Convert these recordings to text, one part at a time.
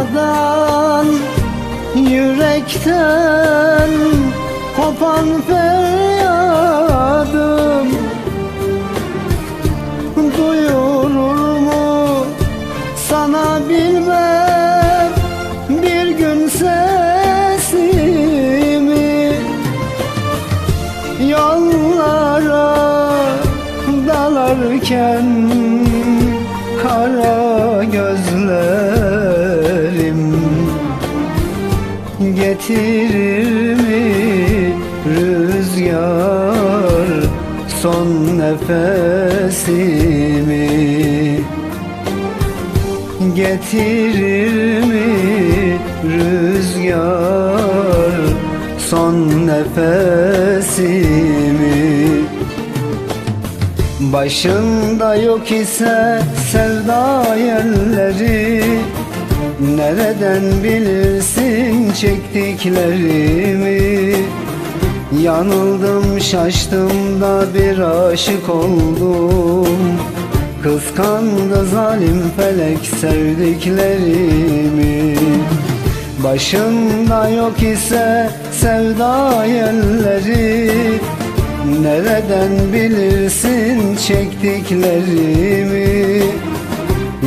durmadan Yürekten kopan feryadım Duyurur mu sana bilmem Bir gün sesimi Yollara dalarken Getirir mi? Rüzgar Son nefesimi Getirir mi? Rüzgar son nefesimi Başında yok ise sevda yerleri Nereden bilirsin çektiklerimi? Yanıldım şaştım da bir aşık oldum. Kıskandı zalim felek sevdiklerimi. Başında yok ise sevda yerleri Nereden bilirsin çektiklerimi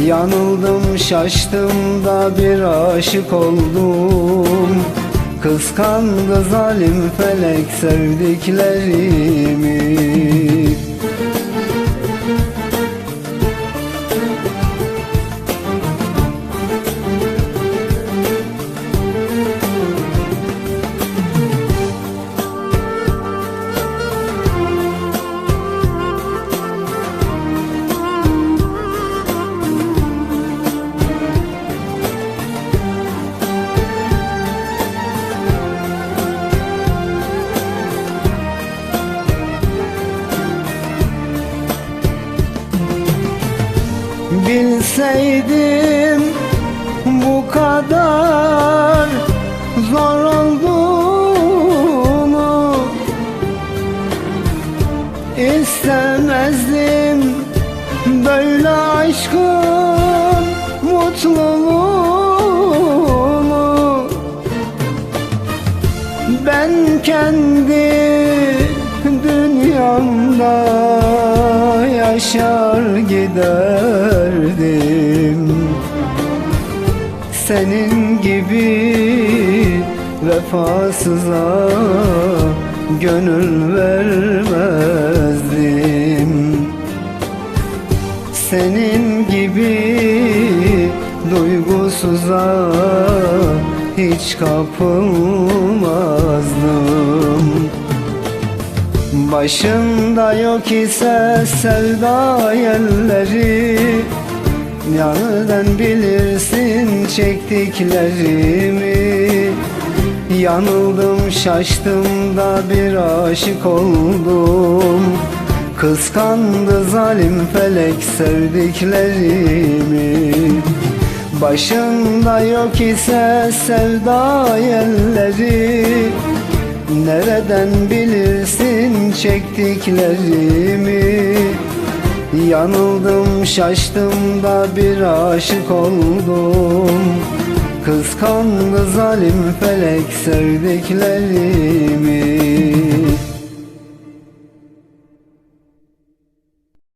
Yanıldım şaştım da bir aşık oldum. Kıskandı zalim felek sevdiklerimi Bilseydim bu kadar zor olduğunu istemezdim. Böyle aşkın mutluluğunu ben kendi dünyamda yaşar giderdim. Senin gibi vefasıza gönül vermezdim. Senin gibi duygusuza hiç kapılmazdım Başında yok ise sevda yerleri. Nereden bilirsin çektiklerimi. Yanıldım şaştım da bir aşık oldum. Kıskandı zalim felek sevdiklerimi. Başında yok ise sevda yerleri Nereden bilirsin çektiklerimi? Yanıldım şaştım da bir aşık oldum. Kıskandı zalim felek sevdiklerimi